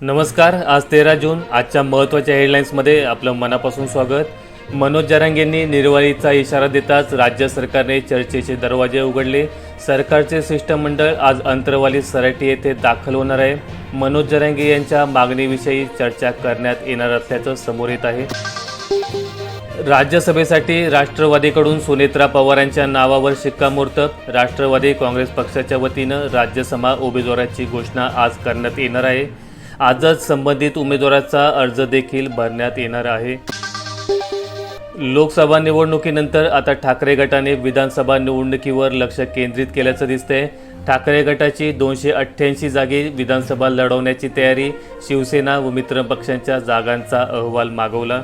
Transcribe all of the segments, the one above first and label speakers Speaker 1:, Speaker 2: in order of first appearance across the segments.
Speaker 1: नमस्कार आज तेरा जून आजच्या महत्त्वाच्या हेडलाईन्समध्ये आपलं मनापासून स्वागत. मनोज जरांगेंनी निर्वाळीचा इशारा देताच राज्य सरकारने चर्चेचे दरवाजे उघडले. सरकारचे शिष्टमंडळ आज अंतरवाली सराटी येथे दाखल होणार आहे. मनोज जरांगे यांच्या मागणीविषयी चर्चा करण्यात येणार असल्याचं समोर येत आहे. राज्यसभेसाठी राष्ट्रवादीकडून सुनेत्रा पवारांच्या नावावर शिक्कामोर्तब. राष्ट्रवादी काँग्रेस पक्षाच्या वतीनं राज्यसभा उमेदवाराची घोषणा आज करण्यात येणार आहे. आजच संबंधित उमेदवाराचा अर्ज देखील भरण्यात येणार आहे. लोकसभा निवडणुकीनंतर आता ठाकरे गटाने विधानसभा निवडणुकीवर लक्ष केंद्रित केल्याचं दिसतंय. ठाकरे गटाची दोनशे अठ्ठ्याऐंशी जागी विधानसभा लढवण्याची तयारी शिवसेना व मित्र पक्षांच्या जागांचा अहवाल मागवला.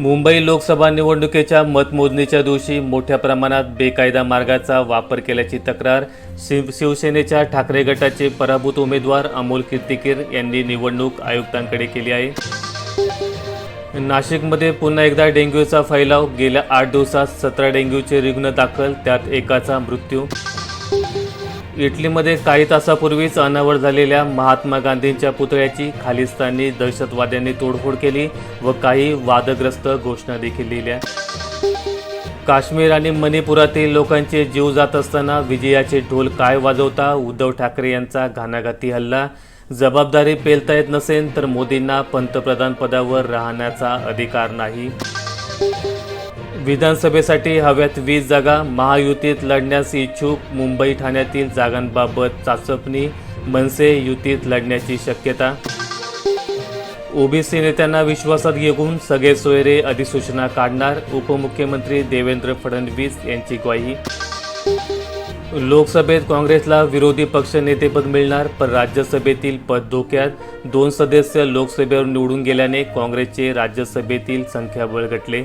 Speaker 1: मुंबई लोकसभा निवडणुकीच्या मतमोजणीच्या दिवशी मोठ्या प्रमाणात बेकायदा मार्गाचा वापर केल्याची तक्रार शिव शिवसेनेच्या ठाकरे गटाचे पराभूत उमेदवार अमोल कीर्तिकीर यांनी निवडणूक आयुक्तांकडे केली आहे. नाशिकमध्ये पुन्हा एकदा डेंग्यूचा फैलाव. गेल्या आठ दिवसात सतरा डेंग्यूचे रुग्ण दाखल त्यात एकाचा मृत्यू इटलीमध्ये काही तासापूर्वीच अनावर झालेल्या महात्मा गांधींच्या पुतळ्याची खालिस्तानी दहशतवाद्यांनी तोडफोड केली व काही वादग्रस्त घोषणा देखील लिहिल्या. काश्मीर आणि मणिपुरातील लोकांचे जीव जात असताना विजयाचे ढोल काय वाजवता उद्धव ठाकरे यांचा घाणाघाती हल्ला? जबाबदारी पेलता येत नसेल तर मोदींना पंतप्रधान पदावर राहण्याचा अधिकार नाही. विधानसभेसाठी हव्यात वीस जागा महायुतीत लढण्यास इच्छुक मुंबई ठाण्यातील जागांबाबत चाचपणी मनसे युतीत लढण्याची शक्यता. ओबीसी नेत्यांना विश्वासात घेऊन सगळे सोयरे अधिसूचना काढणार उपमुख्यमंत्री देवेंद्र फडणवीस यांची ग्वाही. लोकसभेत काँग्रेसला विरोधी पक्ष नेतेपद मिळणार पण राज्यसभेतील पद धोक्यात. दोन सदस्य लोकसभेवर निवडून गेल्याने काँग्रेसचे राज्यसभेतील संख्याबळ घटले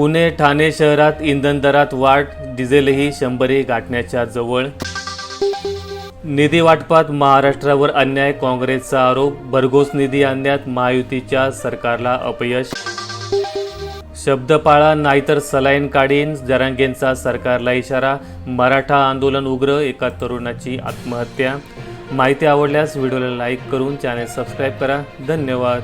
Speaker 1: पुणे ठाणे शहरात इंधन दरात वाढ डिझेलही शंभरी गाठण्याच्या जवळ. निधी वाटपात महाराष्ट्रावर अन्याय काँग्रेसचा आरोप भरघोस निधी आणण्यात महायुतीच्या सरकारला अपयश. शब्द पाळा नाहीतर सलाईन काढीन जरांगेंचा सरकारला इशारा मराठा आंदोलन उग्र एका तरुणाची आत्महत्या. माहिती आवडल्यास व्हिडिओला लाईक करून चॅनेल सबस्क्राईब करा. धन्यवाद.